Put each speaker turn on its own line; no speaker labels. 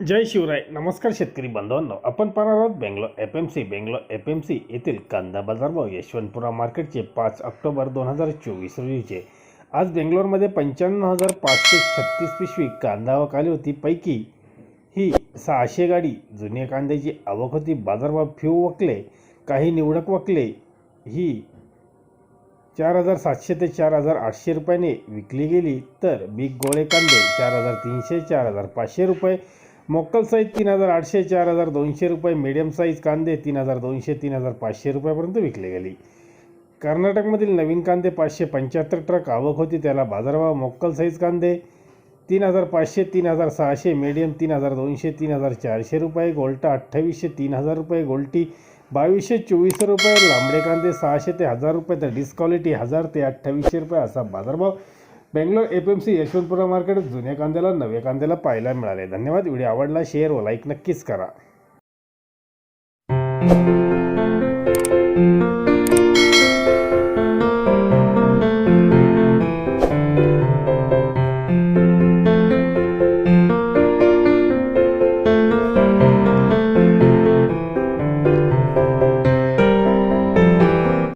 जय शिवराय. नमस्कार शेतकरी बांधवांनो आपण पाहणार आहोत Bangalore F M C Bangalore F M C येथील कांदा बाजारभाव यशवंतपुरा मार्केटचे पाच ऑक्टोबर दोन हजार चोवीस रोजीचे. आज बेंगलोरमध्ये पंच्याण्णव हजार पाचशे छत्तीस पिशवी कांदा आवक आली होती. पैकी ही सहाशे गाडी जुन्या कांद्याची आवक होती. बाजारभाव फ्यू वकले काही निवडक वकले ही चार हजार सातशे ते चार हजार आठशे रुपयाने विकली गेली. तर बिग गोळे कांदे चार हजार तीनशे चार हजार पाचशे रुपये मोक्कल साईज तीन हजार आठशे चार हजार दोनशे रुपये मीडियम साईज कांदे तीन हजार दोनशे तीन हजार पाचशे रुपयापर्यंत विकले गेली. कर्नाटकमधील नवीन कांदे पाचशे पंच्याहत्तर ट्रक आवक होती. त्याला बाजारभाव मोक्कल साईज कांदे तीन हजार पाचशे तीन हजार सहाशे मीडियम तीन हजार दोनशे तीन हजार चारशे रुपये गोल्टा अठ्ठावीसशे तीन हजार रुपये गोल्टी बावीसशे चोवीस रुपये लांबडे कांदे सहाशे ते हजार रुपये तर डिस्क्वालिटी हजार ते अठ्ठावीसशे रुपये असा बाजारभाव Bangalore F M C Yeshwantpura market जुन्या कांद्याला नव्या कांद्याला पाहायला मिळाले. धन्यवाद. व्हिडिओ आवडला शेअर व लाईक नक्कीच करा.